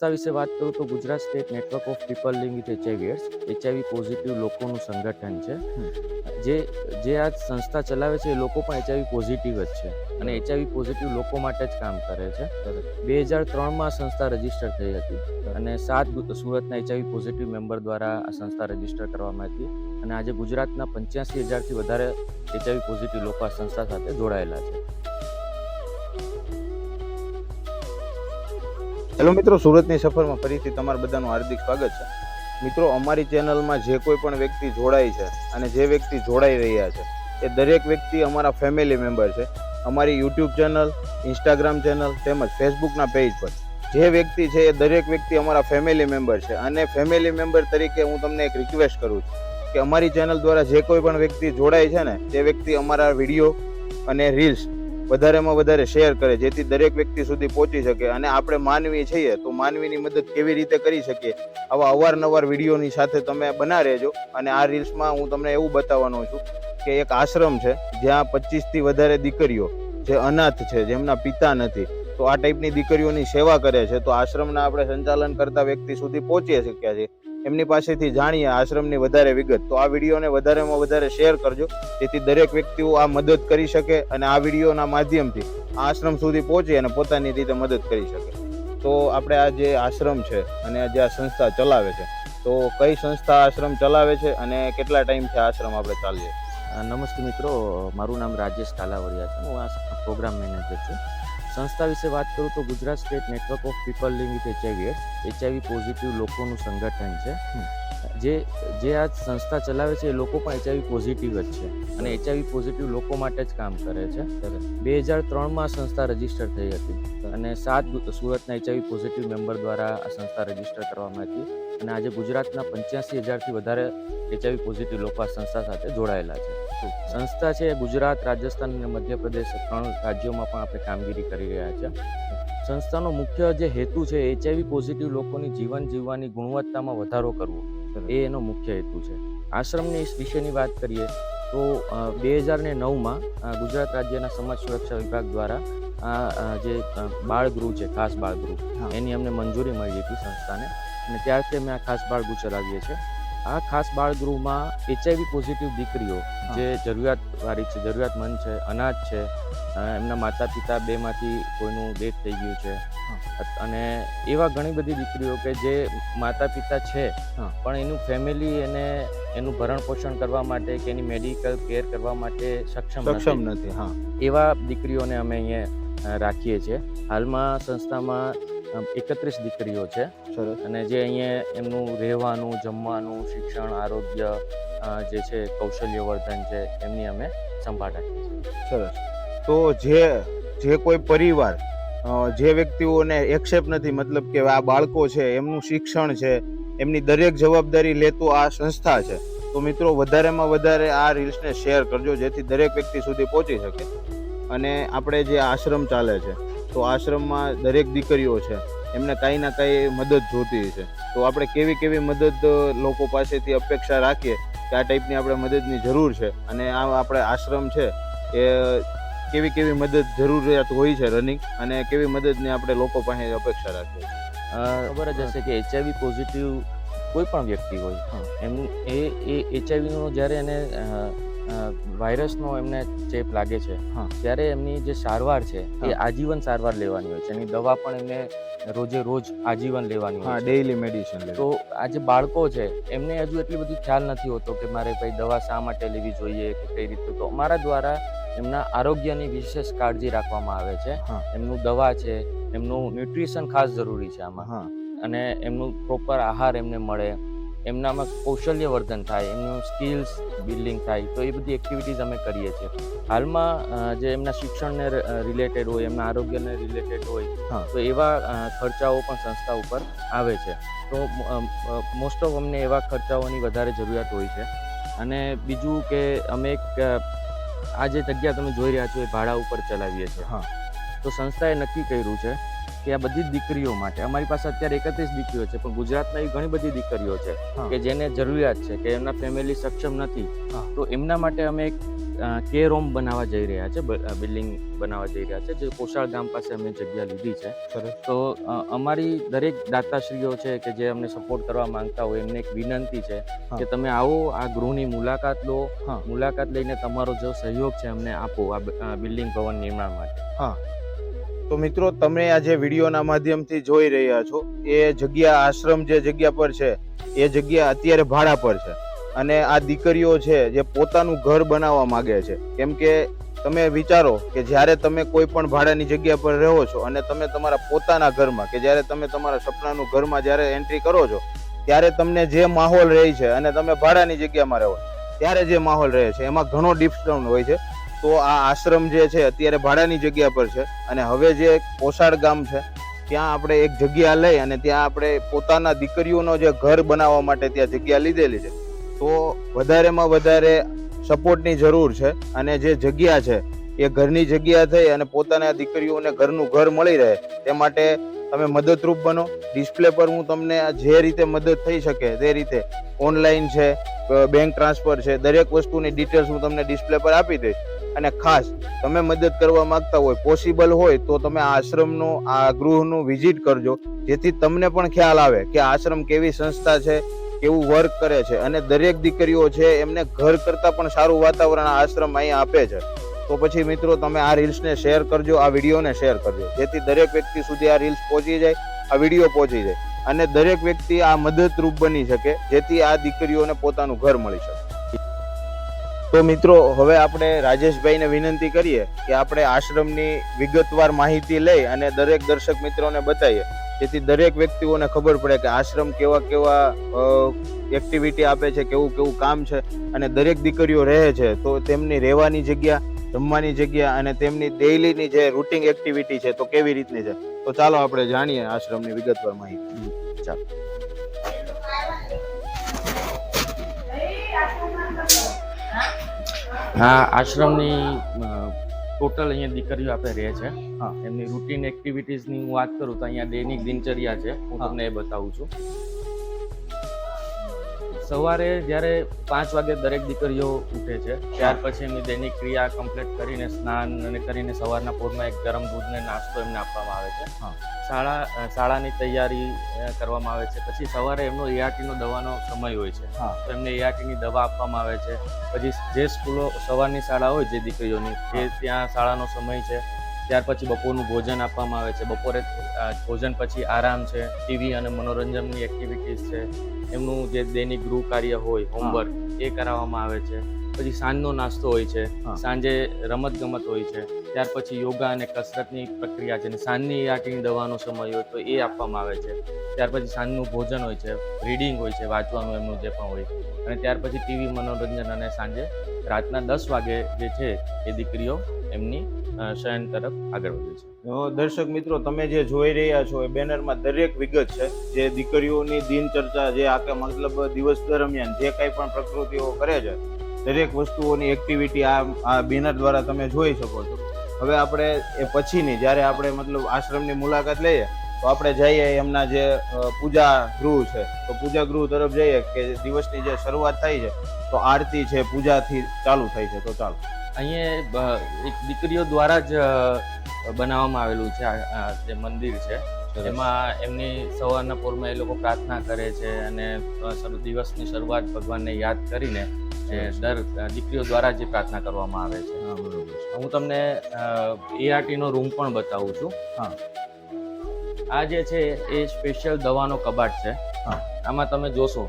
સંસ્થા વિશે વાત કરું તો Gujarat state network of people living with HIV AIDS HIV positive લોકોનું સંગઠન છે. જે જે આ સંસ્થા ચલાવે છે એ લોકો પણ એચઆઈવી પોઝિટિવ જ છે. અને એચઆઈવી પોઝિટિવ લોકો માટે જ કામ કરે છે. બે હજાર ત્રણમાં સંસ્થા રજિસ્ટર થઈ હતી. અને સાત સુરતના એચઆઈવી પોઝિટિવ મેમ્બર દ્વારા આ સંસ્થા રજિસ્ટર કરવામાં હતી. અને આજે ગુજરાતના પંચ્યાસી હજારથી વધારે એચઆઈવી પોઝિટિવ લોકો આ સંસ્થા સાથે જોડાયેલા છે. હેલો મિત્રો, સુરતની સફરમાં ફરીથી તમારા બધાનું હાર્દિક સ્વાગત છે. મિત્રો, અમારી ચેનલમાં જે કોઈ પણ વ્યક્તિ જોડાય છે અને જે વ્યક્તિ જોડાઈ રહ્યા છે, એ દરેક વ્યક્તિ અમારા ફેમિલી મેમ્બર છે. અમારી યુટ્યુબ ચેનલ ઇન્સ્ટાગ્રામ ચેનલ તેમજ ફેસબુકના પેજ પર. જે વ્યક્તિ છે, એ દરેક વ્યક્તિ અમારા ફેમિલી મેમ્બર છે. અને ફેમિલી મેમ્બર તરીકે હું તમને એક રિક્વેસ્ટ કરું છું કે અમારી ચેનલ દ્વારા જે કોઈ પણ વ્યક્તિ જોડાય છે ને, તે વ્યક્તિ અમારા વીડિયો અને રીલ્સ વધારેમાં વધારે શેર કરે, જેથી દરેક વ્યક્તિ સુધી પહોંચી શકે અને આપણે માનવી છીએ, તો માનવીની મદદ કેવી રીતે કરી શકીએ? આવા અવારનવાર વિડીયોની સાથે તમે બના રહેજો અને આ રીલ્સમાં હું તમને એવું બતાવવાનો છું કે એક આશ્રમ છે, જ્યાં પચીસથી વધારે દીકરીઓ જે અનાથ છે, જેમના પિતા નથી, તો આ ટાઈપની દીકરીઓની સેવા કરે છે, તો આશ્રમના આપણે સંચાલન કરતા વ્યક્તિ સુધી પહોંચી શક્યા છે. એમની પાસેથી જાણીએ આશ્રમની વધારે વિગત. તો આ વિડીયોને વધારેમાં વધારે શેર કરજો. જેથી દરેક વ્યક્તિઓ આ મદદ કરી શકે અને આ વિડીયોના માધ્યમથી આ આશ્રમ સુધી પહોંચી અને પોતાની રીતે મદદ કરી શકે. તો આપણે આ જે આશ્રમ છે અને જે આ સંસ્થા ચલાવે છે, તો કઈ સંસ્થા આશ્રમ ચલાવે છે અને કેટલા ટાઈમથી આશ્રમ આપણે ચાલીએ? નમસ્તે મિત્રો. મારું નામ રાજેશ કાલાવડિયા છે. હું આ પ્રોગ્રામ મેનેજર છું. સંસ્થા વિશે વાત કરું તો Gujarat state network of people living with HIV HIV positive લોકોનું સંગઠન છે. જે જે આ સંસ્થા ચલાવે છે એ લોકો પણ એચઆઈવી પોઝિટિવ જ છે. અને એચઆઈવી પોઝિટિવ લોકો માટે જ કામ કરે છે. બે હજાર ત્રણમાં સંસ્થા રજિસ્ટર થઈ હતી. અને સાત સુરતના એચઆઈવી પોઝિટિવ મેમ્બર દ્વારા આ સંસ્થા રજિસ્ટર કરવામાં હતી. અને આજે ગુજરાતના પંચ્યાસી હજારથી વધારે એચઆઈવી પોઝિટિવ લોકો આ સંસ્થા સાથે જોડાયેલા છે. સંસ્થા છે ગુજરાત, રાજસ્થાન અને મધ્યપ્રદેશ ત્રણ રાજ્યોમાં પણ આપણે કામગીરી કરી રહ્યા છે. સંસ્થાનો મુખ્ય જે હેતુ છે એચઆઈવી પોઝિટિવ લોકોની જીવન જીવવાની ગુણવત્તામાં વધારો કરવો. એ એનો મુખ્ય હેતુ છે. આશ્રમની વિશેની વાત કરીએ તો બે હજાર ને નવમાં ગુજરાત રાજ્યના સમાજ સુરક્ષા વિભાગ દ્વારા આ જે બાળગૃહ છે ખાસ બાળગૃહ. એની અમને મંજૂરી મળી હતી સંસ્થાને. અને ત્યારથી અમે આ ખાસ બાળગૃહ ચલાવીએ છીએ. આ ખાસ બાળગૃહમાં એચઆઈવી પોઝિટિવ દીકરીઓ જે જરૂરિયાતવાળી છે જરૂરિયાતમંદ છે અનાથ છે એમના માતા પિતા બેમાંથી કોઈનું ડેથ થઈ ગયું છે. અને એવા ઘણી બધી દીકરીઓ કે જે માતા પિતા છે. પણ એનું ફેમિલી એને એનું ભરણ પોષણ કરવા માટે કે એની મેડિકલ કેર કરવા માટે સક્ષમ સક્ષમ નથી નથી હા. એવા દીકરીઓને અમે અહીંયા રાખીએ છીએ. હાલમાં સંસ્થામાં એકત્રીસ દીકરીઓ છે. અને જે અહીંયા એમનું રહેવાનું જમવાનું શિક્ષણ આરોગ્ય જે છે કૌશલ્યવર્ધન છે એમની અમે સંભાળ રાખીએ સરસ. તો જે જે કોઈ પરિવાર જે વ્યક્તિઓને એક્સેપ્ટ નથી મતલબ કે આ બાળકો છે એમનું શિક્ષણ છે એમની દરેક જવાબદારી લેતો આ સંસ્થા છે તો મિત્રો વધારેમાં વધારે આ રીલ્સને શેર કરજો જેથી દરેક વ્યક્તિ સુધી પહોંચી શકે. અને આપણે જે આશ્રમ ચાલે છે તો આશ્રમમાં દરેક દીકરીઓ છે એમને કાંઈ ના કાંઈ મદદ જોતી છે તો આપણે કેવી કેવી મદદ લોકો પાસેથી અપેક્ષા રાખીએ કે આ ટાઈપની આપણે મદદની જરૂર છે અને આ આપણે આશ્રમ છે એ કેવી કેવી મદદ જરૂરિયાત હોય છે રનિંગ અને કેવી મદદની આપણે લોકો પાસે અપેક્ષા રાખીએ ખબર જ હશે કે એચઆઈવી પોઝિટિવ કોઈ પણ વ્યક્તિ હોય. એમનું એ એ એચઆઈવીનો જ્યારે એને વાયરસનો એમને ચેપ લાગે છે. હા. ત્યારે એમની જે સારવાર છે એ આજીવન સારવાર લેવાની હોય છે. એની દવા પણ એમને રોજે રોજ આજીવન લેવાની હોય ડેઈલી મેડિસિન તો આ જે બાળકો છે એમને હજુ એટલી બધી ખ્યાલ નથી હોતો કે મારે કઈ દવા શા માટે લેવી જોઈએ કે કઈ રીતે. તો અમારા દ્વારા એમના આરોગ્યની વિશેષ કાળજી રાખવામાં આવે છે. એમનું દવા છે એમનું ન્યુટ્રિશન ખાસ જરૂરી છે આમાં. હા. અને એમનું પ્રોપર આહાર એમને મળે. એમનામાં કૌશલ્યવર્ધન થાય એમનું સ્કિલ્સ બિલ્ડિંગ થાય તો એ બધી એક્ટિવિટીઝ અમે કરીએ છીએ. હાલમાં જે એમના શિક્ષણને રિલેટેડ હોય એમના આરોગ્યને રિલેટેડ હોય હા. તો એવા ખર્ચાઓ પણ સંસ્થા ઉપર આવે છે. તો મોસ્ટ ઓફ અમને એવા ખર્ચાઓની વધારે જરૂરિયાત હોય છે. અને બીજું કે અમે એક આ જે જગ્યા તમે જોઈ રહ્યા છો એ ભાડા ઉપર ચલાવીએ છીએ. હા. તો સંસ્થાએ નક્કી કર્યું છે કે આ બધી દીકરીઓ માટે. અમારી પાસે અત્યારે એકત્રીસ દીકરીઓ છે પણ ગુજરાતમાં એવી ઘણી બધી દીકરીઓ છે કે જેને જરૂરિયાત છે કે એમના ફેમિલી સક્ષમ નથી. તો એમના માટે અમે એક કેર હોમ બનાવવા જઈ રહ્યા છે બિલ્ડિંગ બનાવવા જઈ રહ્યા છે જે કોશાળ ગામ પાસે અમે જગ્યા લીધી છે. તો અમારી દરેક દાતાશ્રીઓ છે કે જે અમને સપોર્ટ કરવા માંગતા હોય એમને એક વિનંતી છે કે તમે આવો આ ગૃહની મુલાકાત લો. હા. મુલાકાત લઈને તમારો જો સહયોગ છે અમને આપો આ બિલ્ડિંગ ભવન નિર્માણ માટે. તો મિત્રો, તમે આ જે વિડીયોના માધ્યમથી જોઈ રહ્યા છો, એ જગ્યા આશ્રમ જે જગ્યા પર છે, એ જગ્યા અત્યારે ભાડા પર છે. અને આ દીકરીઓ છે, જે પોતાનું ઘર બનાવવા માંગે છે. કેમ કે તમે વિચારો કે જ્યારે તમે કોઈ પણ ભાડાની જગ્યા પર રહો છો અને તમે તમારા પોતાના ઘરમાં, કે જ્યારે તમે તમારા સપનાનું ઘરમાં જ્યારે એન્ટ્રી કરો છો, ત્યારે તમને જે માહોલ રહે છે અને તમે ભાડાની જગ્યામાં રહો, ત્યારે જે માહોલ રહે છે, એમાં ઘણો ડિફરન્સ હોય છે. તો આ આશ્રમ જે છે, અત્યારે ભાડાની જગ્યા પર છે. અને હવે જે કોસાડ ગામ છે, ત્યાં આપણે એક જગ્યા લઈ અને ત્યાં આપણે પોતાના દીકરીઓનો જે ઘર બનાવવા માટે ત્યાં જગ્યા લીધેલી છે. તો વધારેમાં વધારે સપોર્ટની જરૂર છે અને જે જગ્યા છે, એ ઘરની જગ્યા થઈ અને પોતાના દીકરીઓને ઘરનું ઘર મળી રહે, તે માટે તમે મદદરૂપ બનો. ડિસ્પ્લે પર હું તમને જે રીતે મદદ થઈ શકે તે રીતે ઓનલાઈન છે, બેંક ટ્રાન્સફર છે, દરેક વસ્તુની ડિટેલ્સ હું તમને ડિસ્પ્લે પર આપી દઈશ. અને ખાસ તમે મદદ કરવા માંગતા હોય પોસિબલ હોય, તો તમે આશ્રમનું, આ ગૃહનું વિઝિટ કરજો. જેથી તમને પણ ખ્યાલ આવે કે આશ્રમ કેવી સંસ્થા છે, કેવું વર્ક કરે છે. અને દરેક દીકરીઓ છે, એમને ઘર કરતાં પણ સારું વાતાવરણ આશ્રમ અહીંયા આપે છે. તો પછી મિત્રો, તમે આ રીલ્સને શેર કરજો, આ વિડીયોને શેર કરજો. જેથી દરેક વ્યક્તિ સુધી આ રીલ્સ પહોંચી જાય, આ વીડિયો પહોંચી જાય. અને દરેક વ્યક્તિ આ મદદરૂપ બની શકે, જેથી આ દીકરીઓને પોતાનું ઘર મળી શકે. તો મિત્રો, હવે આપણે રાજેશભાઈને વિનંતી કરીએ કે આપણે આશ્રમની વિગતવાર માહિતી લઈ અને દરેક દર્શક મિત્રોને બતાવીએ. જેથી દરેક વ્યક્તિઓને ખબર પડે કે આશ્રમ કેવા કેવા એક્ટિવિટી આપે છે, કેવું કેવું કામ છે અને દરેક દીકરીઓ રહે છે. તો તેમની રહેવાની જગ્યા, જમવાની જગ્યા અને તેમની ડેઇલીની જે રૂટિંગ એક્ટિવિટી છે, તો કેવી રીતની છે? તો ચાલો આપણે જાણીએ આશ્રમની વિગતવાર માહિતી. આ આશ્રમની ટોટલ અહીંયા દીકરીઓ આપણે રહે છે. હા. એમની રૂટીન એક્ટિવિટીઝની હું વાત કરું તો અહીંયા દૈનિક દિનચર્યા છે. હું. તમને એ બતાવું છું. સવારે જ્યારે પાંચ વાગે દરેક દીકરીઓ ઉઠે છે ત્યાર પછી એમની દૈનિક ક્રિયા કમ્પ્લીટ કરીને સ્નાન અને કરીને સવારના પોરમાં એક ગરમ દૂધને નાસ્તો એમને આપવામાં આવે છે. શાળા શાળાની તૈયારી કરવામાં આવે છે. પછી સવારે એમનો એઆરટીનો દવાનો સમય હોય છે. હા. તો એમને એઆરટીની દવા આપવામાં આવે છે. પછી જે સ્કૂલો સવારની શાળા હોય જે દીકરીઓની એ ત્યાં શાળાનો સમય છે. ત્યાર પછી બપોરનું ભોજન આપવામાં આવે છે. બપોરે ભોજન પછી આરામ છે ટીવી અને મનોરંજનની એક્ટિવિટીઝ છે. એમનું જે દૈનિક ગૃહ કાર્ય હોય હોમવર્ક એ કરાવવામાં આવે છે. પછી સાંજનો નાસ્તો હોય છે. સાંજે રમત ગમત હોય છે. ત્યાર પછી યોગા અને કસરતની પ્રક્રિયા છે. અને સાંજની આટીની દવાનો સમય હોય તો એ આપવામાં આવે છે. ત્યાર પછી સાંજનું ભોજન હોય છે. રીડિંગ હોય છે વાંચવાનું એમનું જે પણ હોય. અને ત્યાર પછી ટીવી મનોરંજન અને સાંજે રાતના દસ વાગે જે છે એ દીકરીઓ એમની શયન તરફ આગળ વધે છે. દર્શક મિત્રો, તમે જે જોઈ રહ્યા છો એ બેનરમાં દરેક વિગત છે. જે દીકરીઓની દિનચર્ચા, જે આખે મતલબ દિવસ દરમિયાન જે કંઈ પણ પ્રકૃતિઓ કરે છે, દરેક વસ્તુઓની એક્ટિવિટી આ આ બેનર દ્વારા તમે જોઈ શકો છો. હવે આપણે એ પછીની, જ્યારે આપણે મતલબ આશ્રમની મુલાકાત લઈએ, તો આપણે જઈએ એમના જે પૂજા ગૃહ છે. તો પૂજા ગૃહ તરફ જઈએ કે દિવસની જે શરૂઆત થાય છે, તો આરતી છે, પૂજાથી ચાલુ થાય છે. તો ચાલો. અહીંયા એક દીકરીઓ દ્વારા જ બનાવવામાં આવેલું છે આ જે મંદિર છે. એમાં એમની સવારના પોરમાં એ લોકો પ્રાર્થના કરે છે અને દિવસની શરૂઆત ભગવાનને યાદ કરીને દર દીકરીઓ દ્વારા જે પ્રાર્થના કરવામાં આવે છે. હા બરોબર છે. હું તમને એઆરટી નો રૂમ પણ બતાવું છું. હા. આ જે છે એ સ્પેશિયલ દવાનો કબાટ છે. આમાં તમે જોશો.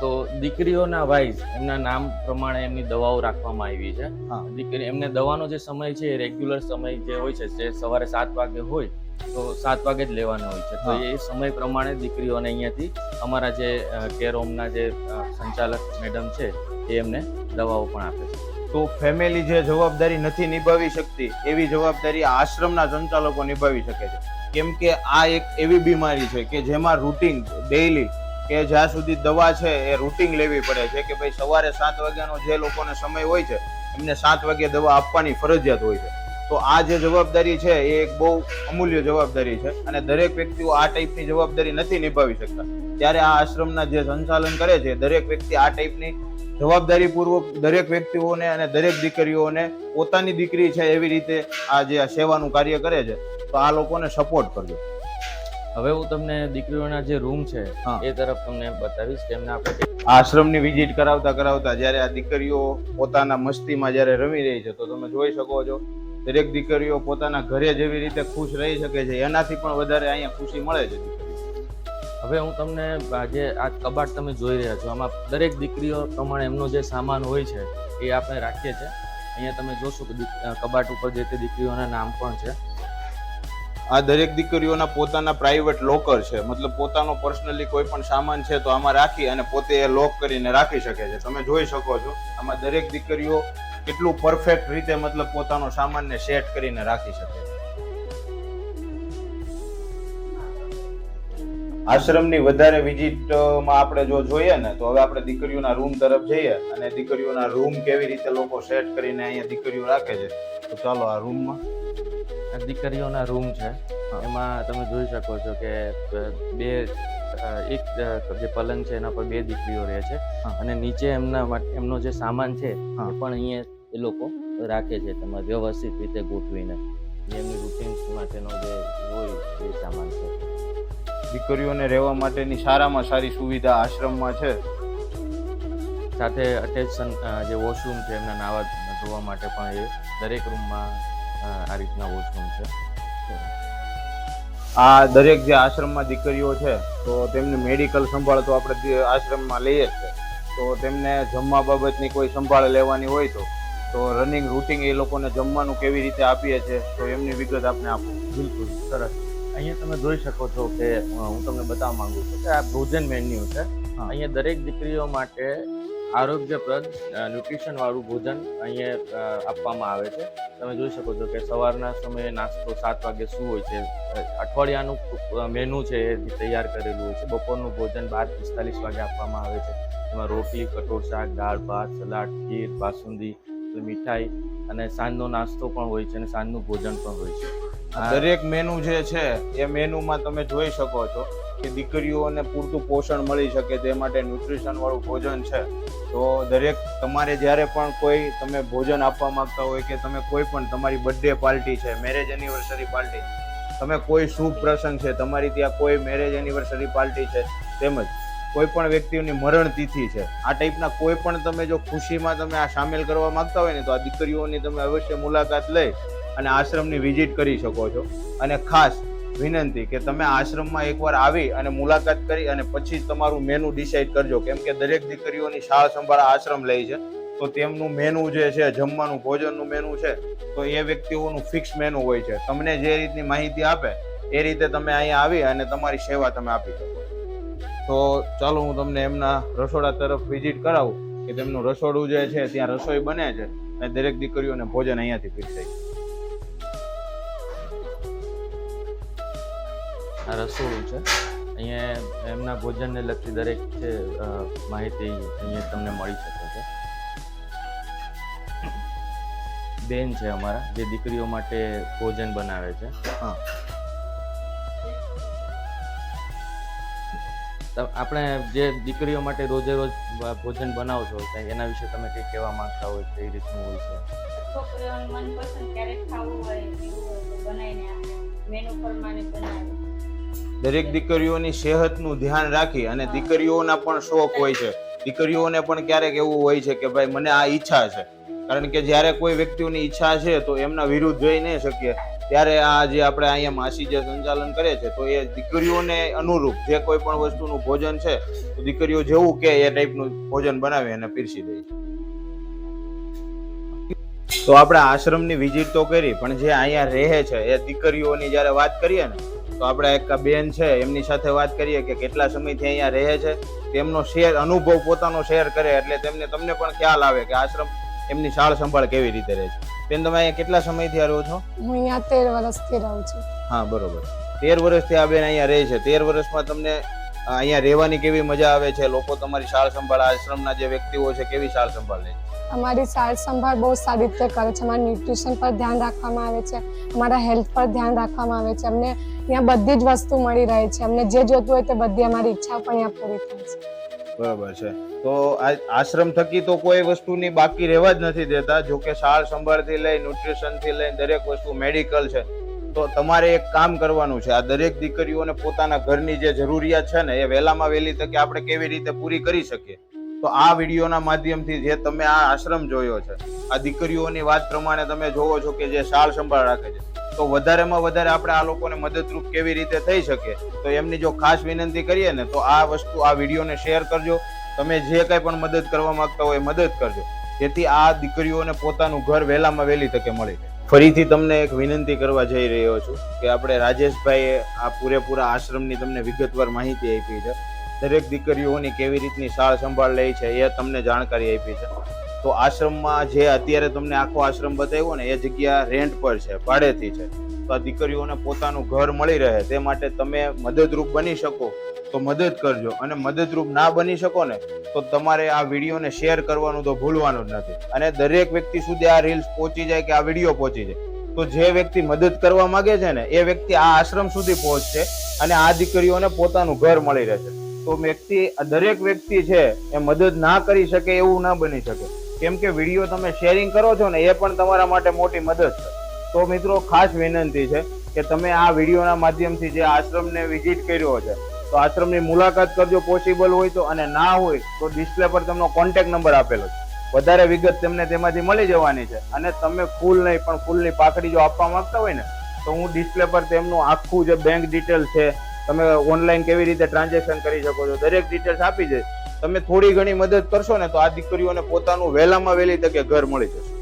તો દીકરીઓના વાઇઝ એમના નામ પ્રમાણે એમની દવાઓ રાખવામાં આવી છે. દીકરી એમને દવાનો જે સમય છે એ રેગ્યુલર સમય જે હોય છે જે સવારે સાત વાગે હોય તો સાત વાગે જ લેવાનો હોય છે. તો એ સમય પ્રમાણે દીકરીઓને અહીંયાથી અમારા જે કેર હોમના જે સંચાલક મેડમ છે એ એમને દવાઓ પણ આપે છે. તો ફેમિલી જે જવાબદારી નથી નિભાવી શકતી એવી જવાબદારી આશ્રમના સંચાલકો નિભાવી શકે છે. કેમ કે આ એક એવી બીમારી છે કે જેમાં રૂટિન ડેઈલી કે જ્યાં સુધી દવા છે એ રૂટિન લેવી પડે છે કે ભાઈ સવારે સાત વાગ્યાનો જે લોકોને સમય હોય છે, એમને સાત વાગ્યે દવા આપવાની ફરજિયાત હોય છે. તો આ જે જવાબદારી છે એ એક બહુ અમૂલ્ય જવાબદારી છે અને દરેક વ્યક્તિઓ આ ટાઈપની જવાબદારી નથી નિભાવી શકતા. ત્યારે આ આશ્રમના જે સંચાલન કરે છે, દરેક વ્યક્તિ આ ટાઈપની જવાબદારી પૂર્વક દરેક વ્યક્તિઓને અને દરેક દીકરીઓને પોતાની દીકરી છે એવી રીતે આ જે સેવાનું કાર્ય કરે છે, તો આ લોકોને સપોર્ટ કરજો. હવે હું તમને દીકરીઓના જે રૂમ છે એ તરફ તમને બતાવીશ. કે એમને આપણે આશ્રમની વિઝિટ કરાવતા કરાવતા જ્યારે આ દીકરીઓ પોતાના મસ્તીમાં જ્યારે રમી રહી છે તો તમે જોઈ શકો છો દરેક દીકરીઓ પોતાના ઘરે જેવી રીતે ખુશ રહી શકે છે. એનાથી પણ વધારે અહીંયા ખુશી મળે છે હવે હું તમને આ જે આ કબાટ તમે જોઈ રહ્યા છો. આમાં દરેક દીકરીઓ પ્રમાણે એમનો જે સામાન હોય છે એ આપણે રાખીએ છીએ. અહીંયા તમે જોશો કે કબાટ ઉપર જે તે દીકરીઓના નામ પણ છે. આ દરેક દીકરીઓના પોતાના પ્રાઇવેટ લોકર છે. મતલબ પોતાનો પર્સનલી કોઈ પણ સામાન છે તો આમાં રાખી અને પોતે એ લોક કરીને રાખી શકે છે. તમે જોઈ શકો છો, આમાં દરેક દીકરીઓ કેટલું પરફેક્ટ રીતે મતલબ પોતાનો સામાનને સેટ કરીને રાખી શકે છે. આશ્રમની વધારે વિઝિટમાં આપણે જો જોઈએ ને, તો હવે આપણે દીકરીઓના રૂમ તરફ જઈએ અને દીકરીઓના રૂમ કેવી રીતે લોકો સેટ કરીને અહીંયા દીકરીઓ રાખે છે. તો ચાલો આ રૂમમાં દીકરીઓના રૂમ છે. એમાં તમે જોઈ શકો છો કે બે એક જે પલંગ છે એના પર બે દીકરીઓ રહે છે. અને નીચે એમના એમનો જે સામાન છે એ પણ અહીંયા એ લોકો રાખે છે. તમારે વ્યવસ્થિત રીતે ગોઠવીને. એમની રૂટીન માટેનો જે હોય એ સામાન છે. દીકરીઓને રહેવા માટેની સારામાં સારી સુવિધા આશ્રમમાં છે? સાથે અટેચન જે વોશરૂમ છે એમના નાવા ધોવા માટે પણ એ દરેક રૂમમાં આ રીતના વોશરૂમ છે. આ દરેક જે આશ્રમમાં દીકરીઓ છે તો તેમની મેડિકલ સંભાળ તો આપણે આશ્રમમાં લઈએ જ છે. તો તેમને જમવા બાબતની કોઈ સંભાળ લેવાની હોય તો તો રનિંગ રૂટિંગ એ લોકોને જમવાનું કેવી રીતે આપીએ છીએ તો એમની વિગત આપને આપો. બિલકુલ સરસ. અહીંયા તમે જોઈ શકો છો કે હું તમને બતાવવા માંગુ છું કે આ ભોજન મેન્યુ છે. અહીંયા દરેક દીકરીઓ માટે આરોગ્યપ્રદ ન્યુટ્રિશન વાળું ભોજન અહીંયા આપવામાં આવે છે. તમે જોઈ શકો છો કે સવારના સમયે નાસ્તો સાત વાગે શું હોય છે અઠવાડિયાનું મેનુ છે એ તૈયાર કરેલું હોય છે. બપોરનું ભોજન બાર પિસ્તાલીસ વાગે આપવામાં આવે છે. એમાં રોટલી, કઠોળ શાક, દાળ, ભાત, સલાડ, ખીર, બાસુંદી મીઠાઈ અને સાંજનો નાસ્તો પણ હોય છે અને સાંજનું ભોજન પણ હોય છે. દરેક મેનુ જે છે, એ મેનુમાં તમે જોઈ શકો છો કે દીકરીઓને પૂરતું પોષણ મળી શકે તે માટે ન્યુટ્રિશનવાળું ભોજન છે. તો દરેક તમારે જ્યારે પણ કોઈ તમે ભોજન આપવા માંગતા હોય કે તમે કોઈ પણ તમારી બર્થડે પાર્ટી છે મેરેજ એનિવર્સરી પાર્ટી તમે કોઈ શુભ પ્રસંગ છે, તમારી ત્યાં કોઈ મેરેજ એનિવર્સરી પાર્ટી છે, તેમજ કોઈ પણ વ્યક્તિની મરણ તિથિ છે, આ ટાઈપના કોઈ પણ તમે જો ખુશીમાં તમે આ સામેલ કરવા માંગતા હોય ને તો આ દીકરીઓની તમે અવશ્ય મુલાકાત લઈ અને આશ્રમની વિઝિટ કરી શકો છો. અને ખાસ વિનંતી કે તમે આશ્રમમાં એકવાર આવી અને મુલાકાત કરી અને પછી તમારું મેનુ ડિસાઇડ કરજો. કેમ કે દરેક દીકરીઓની શાળા સંભાળ આશ્રમ લે છે. તો તેમનું મેનુ જે છે, જમવાનું, ભોજનનું મેનુ છે, તો એ વ્યક્તિઓનું ફિક્સ મેનુ હોય છે. તમને જે રીતની માહિતી આપે, એ રીતે તમે અહીંયા આવી અને તમારી સેવા તમે આપી શકો. તો ચાલો હું તમને એમના રસોડા તરફ વિઝિટ કરાવું, કે તેમનું રસોડું જે છે, ત્યાં રસોઈ બને છે અને દરેક દીકરીઓને ભોજન અહીંયાથી પીરસાય છે આ રસોડું છે. અહીંયા એમના ભોજનને લગતી દરેક જે માહિતી અહીંયા તમને મળી શકે છે. બેન છે અમારા જે દીકરીઓ માટે ભોજન બનાવે છે. હા. તો આપણે જે દીકરીઓ માટે રોજે રોજ ભોજન બનાવો છો એના વિશે તમે કંઈ કહેવા માંગતા હોય કઈ રીતનું હોય છે? છોકરીઓનું મનપસંદ ક્યારેક ખાવું હોય પીવું હોય તો બનાવીને આપે. મેનુ પ્રમાણે બનાવે. દરેક દીકરીઓની સેહતનું ધ્યાન રાખી અને દીકરીઓના પણ શોખ હોય છે. દીકરીઓને પણ ક્યારેક એવું હોય છે કે ભાઈ મને આ ઈચ્છા છે. કારણ કે જ્યારે કોઈ વ્યક્તિઓની ઈચ્છા છે તો એમના વિરુદ્ધ જઈ નહીં શકીએ. ત્યારે આ જે આપણે અહીંયા માસી જે સંચાલન કરે છે તો એ દીકરીઓને અનુરૂપ જે કોઈ પણ વસ્તુનું ભોજન છે તો દીકરીઓ જેવું કે એ ટાઈપનું ભોજન બનાવી અને પીરસી દે. તો આપણે આશ્રમની વિઝિટ તો કરી, પણ જે અહીંયા રહે છે એ દીકરીઓની જ્યારે વાત કરીએ ને તો આપણે એક બેન છે એમની સાથે વાત કરીએ કે કેટલા સમયથી અહીંયા રહે છે. તેમનો શેર અનુભવ પોતાનો શેર કરે એટલે તેમને તમને પણ ખ્યાલ આવે કે આશ્રમ એમની સાળ સંભાળ કેવી રીતે રહે છે. બેન તમે અહીંયા કેટલા સમયથી રહો છો? હું અહીંયા તેર વર્ષથી રહું છું. હા બરોબર. તેર વર્ષથી આ બેન અહીંયા રહે છે. તેર વર્ષમાં તમને અહીંયા રહેવાની કેવી મજા આવે છે? લોકો તમારી સાર સંભાળ આશ્રમના જે વ્યક્તિઓ છે કેવી સાર સંભાળ લે છે? અમારી સાર સંભાળ બહુ સારી રીતે કરે છે. અમારા ન્યુટ્રિશન પર ધ્યાન રાખવામાં આવે છે. અમારા હેલ્થ પર ધ્યાન રાખવામાં આવે છે. અમને અહીંયા બધી જ વસ્તુ મળી રહે છે. અમને જે જોતું હોય તે બધી અમારી ઈચ્છા પણ અહીંયા પૂરી થાય છે. બરાબર છે. તો આ આશ્રમ થકી તો કોઈ વસ્તુની બાકી રહેવા જ નથી દેતા જો કે સાર સંભાળથી લઈ ન્યુટ્રિશનથી લઈ દરેક વસ્તુ મેડિકલ છે. તો તમારે એક કામ કરવાનું છે. આ દરેક દીકરીઓને પોતાના ઘરની જે જરૂરિયાત છે ને, એ વહેલામાં વહેલી તકે આપણે કેવી રીતે પૂરી કરી શકીએ? તો આ વિડીયોના માધ્યમથી જે તમે આ આશ્રમ જોયો છે, આ દીકરીઓની વાત પ્રમાણે તમે જોવો છો કે જે શાળ સંભાળ રાખે છે. તો વધારેમાં વધારે આપણે આ લોકોને મદદરૂપ કેવી રીતે થઈ શકે? તો એમની જો ખાસ વિનંતી કરીએ ને, તો આ વસ્તુ આ વિડીયોને શેર કરજો. તમે જે કંઈ પણ મદદ કરવા માંગતા હોય મદદ કરજો. જેથી આ દીકરીઓને પોતાનું ઘર વહેલામાં વહેલી તકે મળી જાય ફરીથી તમને એક વિનંતી કરવા જઈ રહ્યો છું કે આપણે રાજેશભાઈએ આ પૂરેપૂરા આશ્રમની તમને વિગતવાર માહિતી આપી છે. દરેક દીકરીઓની કેવી રીતની સાળ સંભાળ લે છે એ તમને જાણકારી આપી છે. તો આશ્રમમાં જે અત્યારે તમને આખો આશ્રમ બતાવ્યો ને, એ જગ્યા રેન્ટ પર છે, ભાડેથી છે. તો આ દીકરીઓને પોતાનું ઘર મળી રહે, તે માટે તમે મદદરૂપ બની શકો. તો મદદ કરજો. અને મદદરૂપ ના બની શકો ને, તો તમારે આ વિડીયોને શેર કરવાનું તો ભૂલવાનું જ નથી. અને દરેક વ્યક્તિ સુધી આ રીલ્સ પહોંચી જાય કે આ વીડિયો પહોંચી જાય. તો જે વ્યક્તિ મદદ કરવા માંગે છે ને, એ વ્યક્તિ આ આશ્રમ સુધી પહોંચશે અને આ દીકરીઓને પોતાનું ઘર મળી રહેશે. તો વ્યક્તિ, દરેક વ્યક્તિ છે એ મદદ ના કરી શકે એવું ના બની શકે. કેમ કે વીડિયો તમે શેરિંગ કરો છો ને, એ પણ તમારા માટે મોટી મદદ છે. તો મિત્રો, ખાસ વિનંતી છે કે તમે આ વિડીયોના માધ્યમથી જે આશ્રમને વિઝિટ કર્યો છે તો આશ્રમની મુલાકાત કરજો પોસિબલ હોય તો, અને ના હોય તો ડિસ્પ્લે પર તેમનો કોન્ટેક્ટ નંબર આપેલો છે. વધારે વિગત તેમને તેમાંથી મળી જવાની છે. અને તમે ફૂલ નહીં, પણ ફૂલની પાકડી જો આપવા માંગતા હોય ને, તો હું ડિસ્પ્લે પર તેમનું આખું જે બેંક ડિટેલ છે, તમે ઓનલાઈન કેવી રીતે ટ્રાન્ઝેક્શન કરી શકો છો, દરેક ડિટેલ્સ આપી જાય તમે થોડી ઘણી મદદ કરશો ને, તો આ દીકરીઓને પોતાનું વહેલામાં વહેલી તકે ઘર મળી જશે.